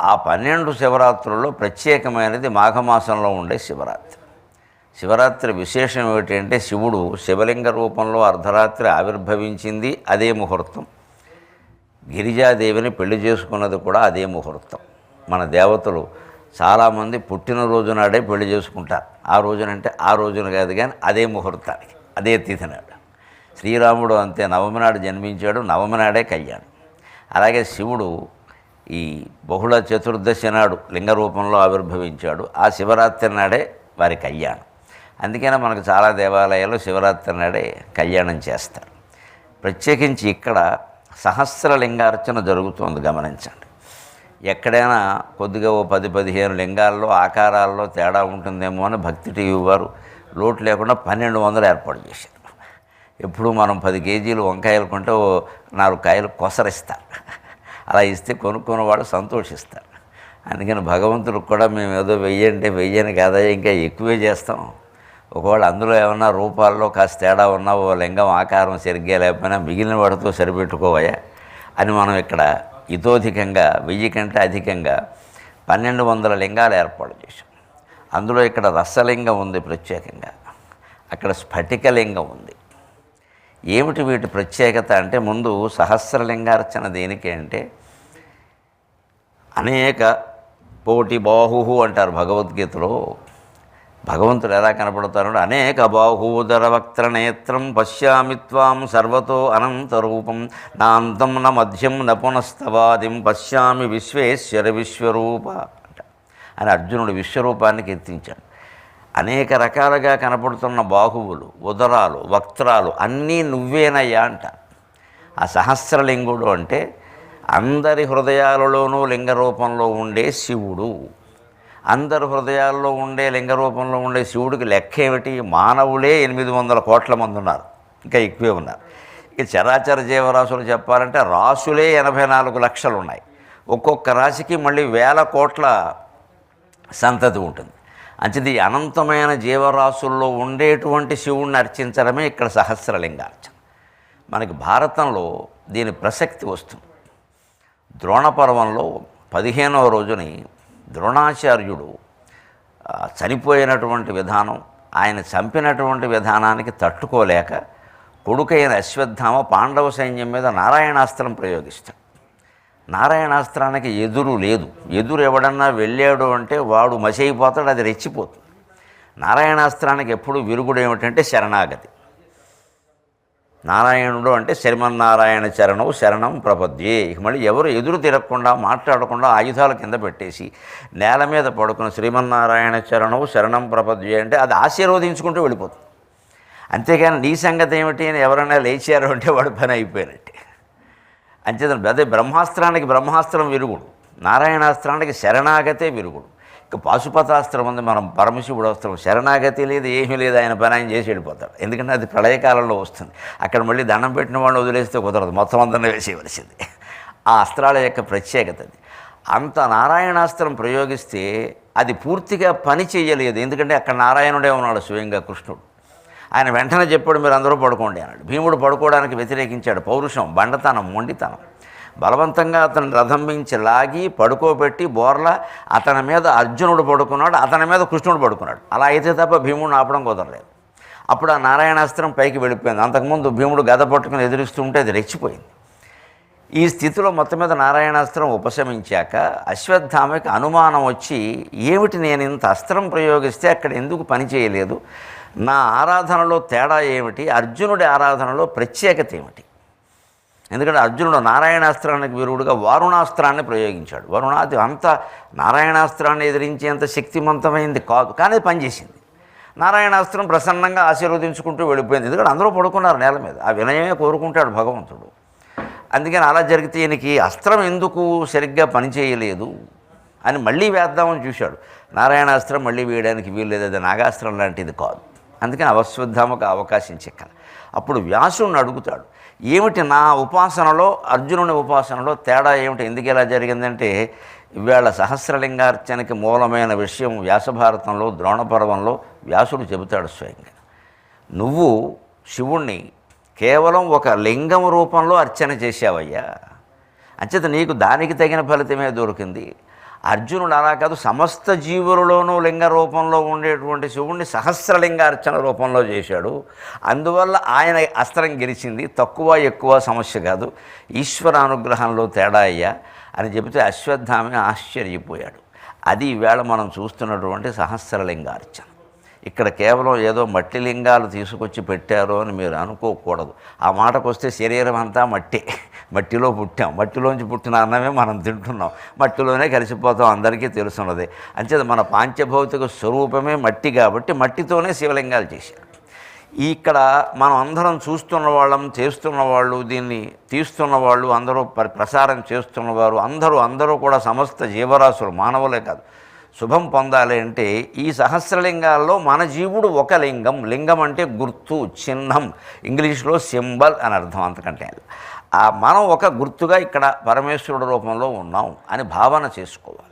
ఆ పన్నెండు శివరాత్రుల్లో ప్రత్యేకమైనది మాఘమాసంలో ఉండే శివరాత్రి. శివరాత్రి విశేషం ఏమిటంటే శివుడు శివలింగ రూపంలో అర్ధరాత్రి ఆవిర్భవించింది అదే ముహూర్తం. గిరిజాదేవిని పెళ్ళి చేసుకున్నది కూడా అదే ముహూర్తం. మన దేవతలు చాలామంది పుట్టినరోజు నాడే పెళ్ళి చేసుకుంటారు. ఆ రోజునంటే ఆ రోజున కాదు కానీ అదే ముహూర్తానికి అదే తిథి నాడు. శ్రీరాముడు అంతే నవమి నాడు జన్మించాడు నవమి నాడే కళ్యాణం. అలాగే శివుడు ఈ బహుళ చతుర్దశి నాడు లింగ రూపంలో ఆవిర్భవించాడు. ఆ శివరాత్రి నాడే వారి కళ్యాణం. అందుకనే మనకు చాలా దేవాలయాల్లో శివరాత్రి నాడే కళ్యాణం చేస్తారు. ప్రత్యేకించి ఇక్కడ సహస్ర లింగార్చన జరుగుతోంది గమనించండి. ఎక్కడైనా కొద్దిగా ఓ పది పదిహేను లింగాల్లో ఆకారాల్లో తేడా ఉంటుందేమో అని భక్తి టీవీ వారు లోటు లేకుండా పన్నెండు వందలు ఏర్పాటు చేశారు. ఎప్పుడు మనం పది కేజీలు వంకాయలు కొంటే ఓ నాలుగు కాయలు కొసరిస్తారు. అలా ఇస్తే కొనుక్కున్నవాడు సంతోషిస్తారు. అందుకని భగవంతుడికి కూడా మేము ఏదో వెయ్యంటే వెయ్యని కాదా ఇంకా ఎక్కువే చేస్తాం. ఒకవేళ అందులో ఏమన్నా రూపాల్లో కాస్త తేడా ఉన్నా ఓ లింగం ఆకారం సరిగ్గా లేకపోయినా మిగిలిన వాడితో సరిపెట్టుకోవయా అని మనం ఇక్కడ ఇతోధికంగా వెయ్యి కంటే అధికంగా పన్నెండు వందల లింగాలు ఏర్పాటు చేశాం. అందులో ఇక్కడ రసలింగం ఉంది ప్రత్యేకంగా. అక్కడ స్ఫటికలింగం ఉంది. ఏమిటి వీటి ప్రత్యేకత అంటే ముందు సహస్రలింగార్చన దేనికి అంటే అనేక పోటి బాహు అంటారు భగవద్గీతలో. భగవంతుడు ఎలా కనపడతారు అనేక బాహూధర వక్త్ర నేత్రం పశ్యామి త్వాం సర్వతో అనంత రూపం. నాంతం న మధ్యం న పునస్తవాదిం పశ్యామి విశ్వేశ్వర విశ్వరూప అంట. అని అర్జునుడు విశ్వరూపాన్ని కీర్తించాడు. అనేక రకాలుగా కనపడుతున్న బాహువులు ఉదరాలు వక్త్రాలు అన్నీ నువ్వేనయ్యా అంట. ఆ సహస్రలింగుడు అంటే అందరి హృదయాలలోనూ లింగ రూపంలో ఉండే శివుడు. అందరి హృదయాల్లో ఉండే లింగ రూపంలో ఉండే శివుడికి లెక్క ఏమిటి మానవులే ఎనిమిది వందల కోట్ల మంది ఉన్నారు. ఇంకా ఎక్కువే ఉన్నారు. ఇక చరాచర జీవరాశులు చెప్పాలంటే రాసులే ఎనభై నాలుగు లక్షలు ఉన్నాయి. ఒక్కొక్క రాశికి మళ్ళీ వేల కోట్ల సంతతి ఉంటుంది. అంచేది అనంతమైన జీవరాశుల్లో ఉండేటువంటి శివుణ్ణి అర్చించడమే ఇక్కడ సహస్రలింగార్చన. మనకి భారతంలో దీని ప్రసక్తి వస్తుంది. ద్రోణపర్వంలో పదిహేనవ రోజుని ద్రోణాచార్యుడు చనిపోయినటువంటి విధానం ఆయన చంపినటువంటి విధానానికి తట్టుకోలేక కొడుకైన అశ్వత్థామ పాండవ సైన్యం మీద నారాయణాస్త్రం ప్రయోగిస్తాడు. నారాయణాస్త్రానికి ఎదురు లేదు. ఎదురు ఎవడన్నా వెళ్ళాడు అంటే వాడు మసైపోతాడు అది రెచ్చిపోతుంది. నారాయణాస్త్రానికి ఎప్పుడు విరుగుడు ఏమిటంటే శరణాగతి. నారాయణుడు అంటే శ్రీమన్నారాయణ చరణం శరణం ప్రపద్యే. ఇక మళ్ళీ ఎవరు ఎదురు తిరగకుండా మాట్లాడకుండా ఆయుధాల కింద పెట్టేసి నేల మీద పడుకున్న శ్రీమన్నారాయణ చరణం శరణం ప్రపద్యే అంటే అది ఆశీర్వదించుకుంటూ వెళ్ళిపోతుంది. అంతేగాని నీ సంగతి ఏమిటి అని ఎవరైనా లేచారు అంటే వాడు పని అయిపోయినట్టే. అంచేత అదే బ్రహ్మాస్త్రానికి బ్రహ్మాస్త్రం విరుగుడు. నారాయణాస్త్రానికి శరణాగతే విరుగుడు. పాశుపతాస్త్రం ఉంది మనం పరమశివుడు వస్త్రం శరణాగతి లేదు ఏమీ లేదు ఆయన పని ఆయన చేసి వెళ్ళిపోతాడు. ఎందుకంటే అది ప్రళయకాలంలో వస్తుంది. అక్కడ మళ్ళీ దండం పెట్టిన వాళ్ళు వదిలేస్తే కుదరదు మొత్తం అందరినీ వేసేయవలసింది. ఆ అస్త్రాల యొక్క ప్రత్యేకత అది. అంత నారాయణాస్త్రం ప్రయోగిస్తే అది పూర్తిగా పని చేయలేదు. ఎందుకంటే అక్కడ నారాయణుడే ఉన్నాడు స్వయంగా కృష్ణుడు. ఆయన వెంటనే చెప్పాడు మీరు అందరూ పడుకోండి అన్నాడు. భీముడు పడుకోవడానికి వ్యతిరేకించాడు. పౌరుషం బండతనం మొండితనం. బలవంతంగా అతను రథం మించి లాగి పడుకోబెట్టి బోర్ల అతని మీద అర్జునుడు పడుకున్నాడు అతని మీద కృష్ణుడు పడుకున్నాడు. అలా అయితే తప్ప భీముడిని ఆపడం కుదరలేదు. అప్పుడు ఆ నారాయణాస్త్రం పైకి వెళ్ళిపోయింది. అంతకుముందు భీముడు గద పట్టుకుని ఎదురిస్తుంటే అది రెచ్చిపోయింది. ఈ స్థితిలో మొత్తం మీద నారాయణాస్త్రం ఉపశమించాక అశ్వత్థామకి అనుమానం వచ్చి ఏమిటి నేను ఇంత అస్త్రం ప్రయోగిస్తే అక్కడ ఎందుకు పని చేయలేదు? నా ఆరాధనలో తేడా ఏమిటి? అర్జునుడి ఆరాధనలో ప్రత్యేకత ఏమిటి? ఎందుకంటే అర్జునుడు నారాయణాస్త్రానికి వీరుడుగా వారుణాస్త్రాన్ని ప్రయోగించాడు. వరుణాది అంత నారాయణాస్త్రాన్ని ఎదిరించేంత శక్తివంతమైంది కాదు కానీ పనిచేసింది. నారాయణాస్త్రం ప్రసన్నంగా ఆశీర్వదించుకుంటూ వెళ్ళిపోయింది. ఎందుకంటే అందరూ పడుకున్నారు నేల మీద. ఆ వినయమే కోరుకుంటాడు భగవంతుడు. అందుకని అలా జరిగితే ఈయనకి అస్త్రం ఎందుకు సరిగ్గా పనిచేయలేదు అని మళ్ళీ వేద్దామని చూశాడు. నారాయణాస్త్రం మళ్ళీ వేయడానికి వీల్లేదు అది నాగాస్త్రం లాంటిది కాదు. అందుకని అవశ్వద్ధామకు అవకాశం చిక్కాలి. అప్పుడు వ్యాసుని అడుగుతాడు. ఏమిటి నా ఉపాసనలో అర్జునుని ఉపాసనలో తేడా ఏమిటి? ఎందుకు ఇలా జరిగిందంటే ఇవాళ సహస్రలింగార్చనకి మూలమైన విషయం వ్యాసభారతంలో ద్రోణపర్వంలో వ్యాసుడు చెబుతాడు స్వయంగా. నువ్వు శివుణ్ణి కేవలం ఒక లింగం రూపంలో అర్చన చేశావయ్యా. అంచేత నీకు దానికి తగిన ఫలితమే దొరికింది. అర్జునుడు అలా కాదు సమస్త జీవులలోనూ లింగ రూపంలో ఉండేటువంటి శివుణ్ణి సహస్రలింగార్చన రూపంలో చేశాడు. అందువల్ల ఆయన అస్త్రం గెలిచింది. తక్కువ ఎక్కువ సమస్య కాదు. ఈశ్వర అనుగ్రహంలో తేడా అయ్యా అని చెబితే అశ్వత్థామి ఆశ్చర్యపోయాడు. అది ఈవేళ మనం చూస్తున్నటువంటి సహస్రలింగార్చన. ఇక్కడ కేవలం ఏదో మట్టి లింగాలు తీసుకొచ్చి పెట్టారు అని మీరు అనుకోకూడదు. ఆ మాటకు వస్తే శరీరం అంతా మట్టి మట్టిలో పుట్టాం. మట్టిలోంచి పుట్టిన అన్నమే మనం తింటున్నాం. మట్టిలోనే కలిసిపోతాం అందరికీ తెలుసున్నది. అంచేది మన పాంచభౌతిక స్వరూపమే మట్టి కాబట్టి మట్టితోనే శివలింగాలు చేశారు. ఇక్కడ మనం అందరం చూస్తున్న వాళ్ళం చేస్తున్న వాళ్ళు దీన్ని తీస్తున్న వాళ్ళు అందరూ ప్ర- ప్రసారం చేస్తున్నవారు అందరూ అందరూ కూడా సమస్త జీవరాశులు మానవులే కాదు. శుభం పొందాలి అంటే ఈ సహస్రలింగాల్లో మన జీవుడు ఒక లింగం. లింగం అంటే గుర్తు చిహ్నం. ఇంగ్లీష్లో సింబల్ అని అర్థం అంతకంటే. ఆ మనం ఒక గుర్తుగా ఇక్కడ పరమేశ్వరుడు రూపంలో ఉన్నాం అని భావన చేసుకోవాలి.